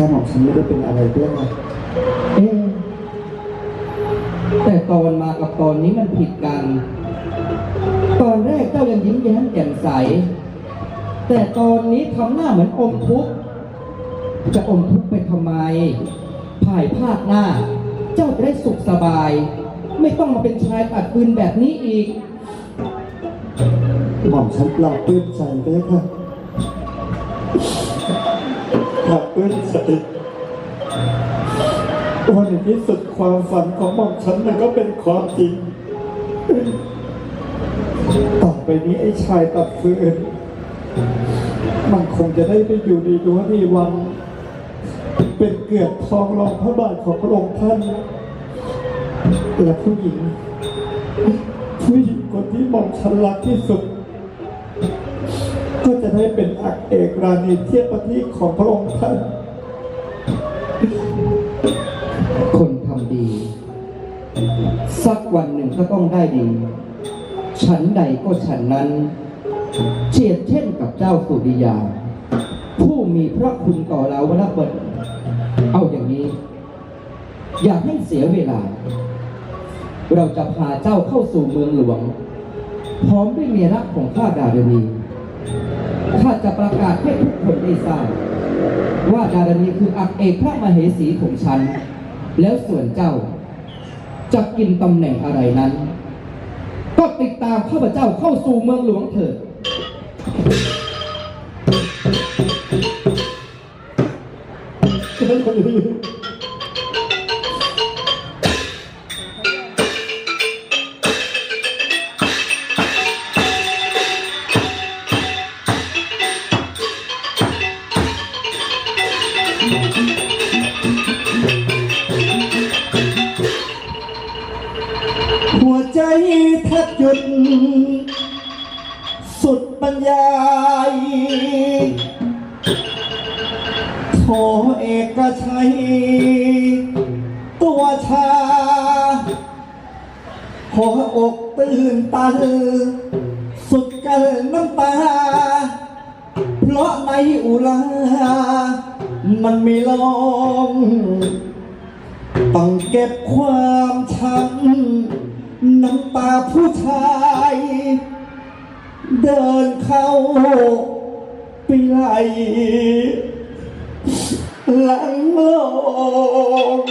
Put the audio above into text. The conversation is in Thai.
ก้าหม่อมฉันไม่ได้เป็นอะไรด้วยเอ๊ะแต่ตอนมากับตอนนี้มันผิดกัน ตอนแรกเจ้ายังยิ้มแย้มแจ่มใส แต่ตอนนี้ทำหน้าเหมือนอมทุกข์จะอมทุกข์ไปทำไม ภายภาคหน้า เจ้าจะได้สุขสบาย ไม่ต้องมาเป็นชายตัดปืนแบบนี้อีก หม่อมฉันปลาบปลื้มใจไปแล้วค่ะ ปลาบปลื้มใจวันนที่สุดความฝันของหม่อมฉันมันก็เป็นความจริง ต่อไปนี้ไอ้ชายตัดฟืนมันคงจะได้ไปอยู่ในรั้วในวัง เป็นเกือกทองรองพระบาทของพระองค์ท่านและผู้หญิงผู้หญิงคนที่หมองฉันรักที่สุด ก็จะได้เป็นอักเอกราณีเทียบประทีปของพระองค์ท่าน คนทำดี สักวันหนึ่งก็ต้องได้ดี ฉันใดก็ฉันนั้นเฉียดเช่นกับเจ้าสุริยา ผู้มีพระคุณต่อเราวระเบิดเอาอย่างนี้ อย่าให้เสียเวลา เราจะพาเจ้าเข้าสู่เมืองหลวง พร้อมด้วยเมียรักของข้าดารณี ข้าจะประกาศให้ทุกคนได้ทราบว่าดารณีคืออักเอกพระมเหสีของฉัน แล้วส่วนเจ้า จะกินตำแหน่งอะไรนั้น ก็ติดตามข้าพเจ้าเข้าสู่เมืองหลวงเถิด หัวใจแทบหยุด สุดบรรยายโทเอกชัย ตัวชา หัวอกตื่นตันสุดกันน้ำตา เพราะในอุลา มันไม่ลองต้องเก็บความช้ำน้ำตาผู้ชาย เดินเข้าไปไล่หลังลง